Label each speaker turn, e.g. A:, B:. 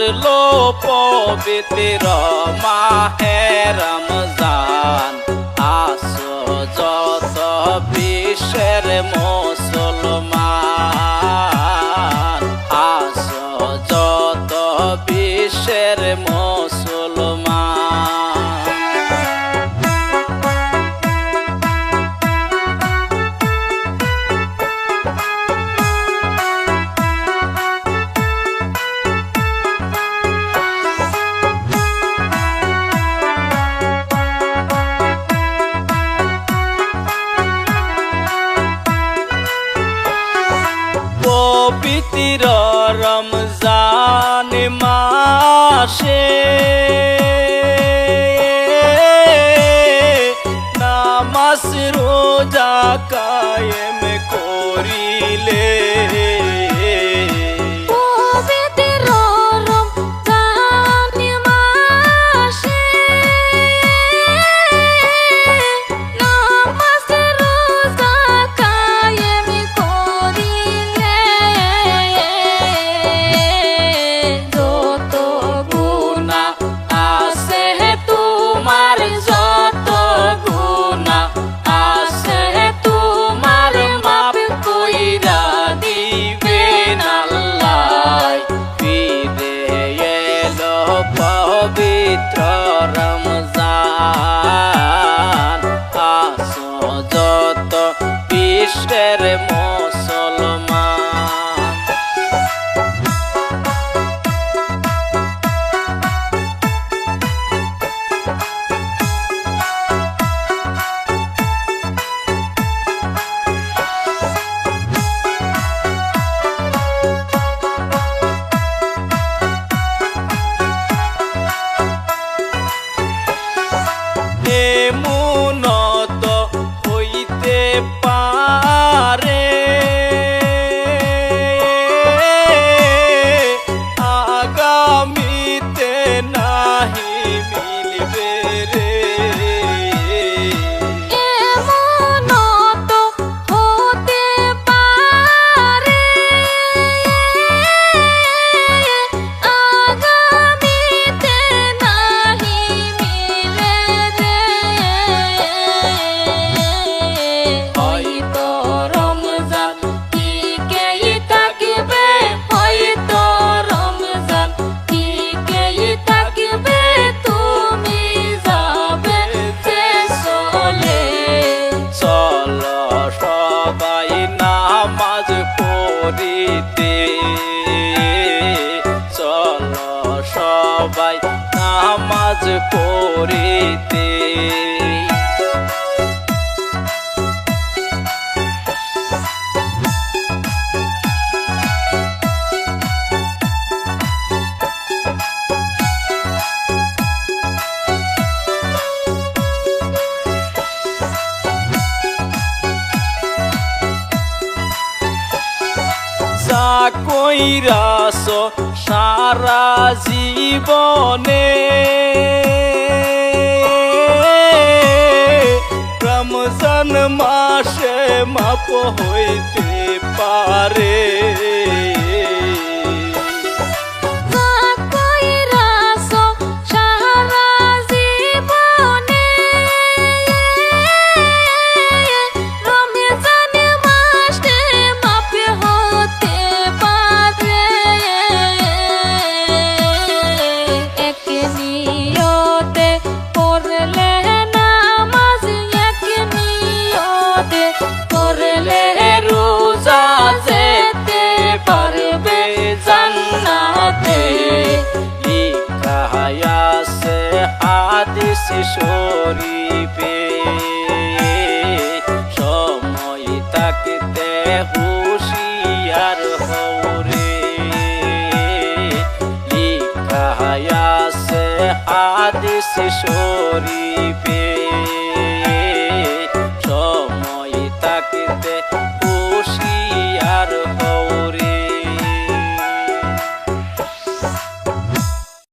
A: আসলো পবিত্র মাহেরাম আসে। বিশ্বের মন। সারা জীবনে। রমজান মাসে মাপ হইতে হুশিয়ার হৌরে লিখায়াসে হাদিস শরী